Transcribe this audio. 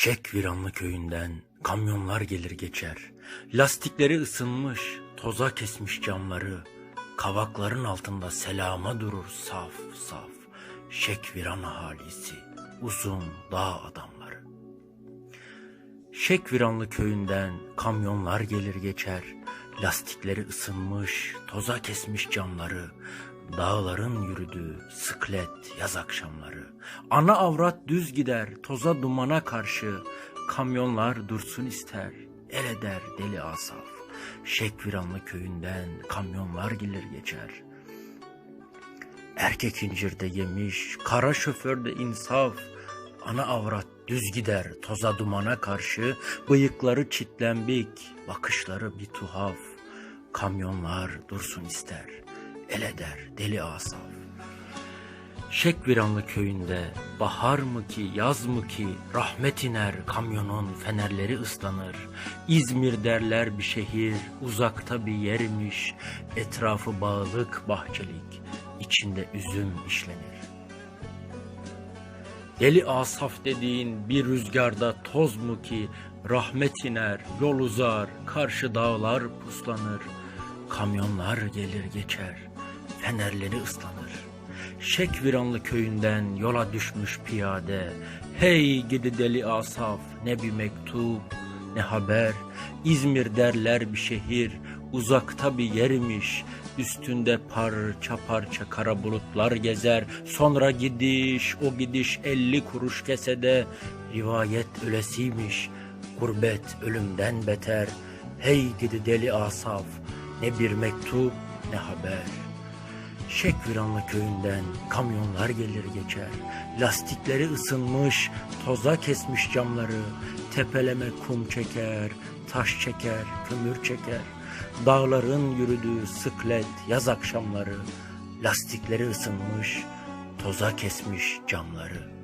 Şek Viranlı köyünden kamyonlar gelir geçer. Lastikleri ısınmış, toza kesmiş camları. Kavakların altında selama durur saf saf. Şek Viran ahalisi, uzun dağ adamları. Şek Viranlı köyünden kamyonlar gelir geçer. Lastikleri ısınmış, toza kesmiş camları. Dağların yürüdüğü sıklet yaz akşamları. Ana avrat düz gider toza dumana karşı. Kamyonlar dursun ister, el eder deli asaf. Şek Viranlı köyünden kamyonlar gelir geçer. Erkek incirde yemiş, kara şoförde insaf. Ana avrat düz gider toza dumana karşı, bıyıkları çitlenbik, bakışları bir tuhaf. Kamyonlar dursun ister, el eder deli asaf. Şekviranlı köyünde bahar mı ki yaz mı ki rahmet iner kamyonun fenerleri ıslanır. İzmir derler bir şehir uzakta bir yermiş etrafı bağlık bahçelik içinde üzüm işlenir. Deli asaf dediğin bir rüzgarda toz mu ki rahmet iner yol uzar karşı dağlar puslanır. Kamyonlar gelir geçer fenerleri ıslanır. Şekviranlı köyünden yola düşmüş piyade. Hey gidi deli asaf ne bir mektup ne haber. İzmir derler bir şehir uzakta bir yermiş. Üstünde parça parça kara bulutlar gezer. Sonra gidiş o gidiş elli kuruş kesede. Rivayet ölesiymiş gurbet ölümden beter. Hey gidi deli asaf ne bir mektup ne haber. Şekviranlı köyünden kamyonlar gelir geçer. Lastikleri ısınmış, toza kesmiş camları. Tepeleme kum çeker, taş çeker, kömür çeker. Dağların yürüdüğü sıklet yaz akşamları. Lastikleri ısınmış, toza kesmiş camları.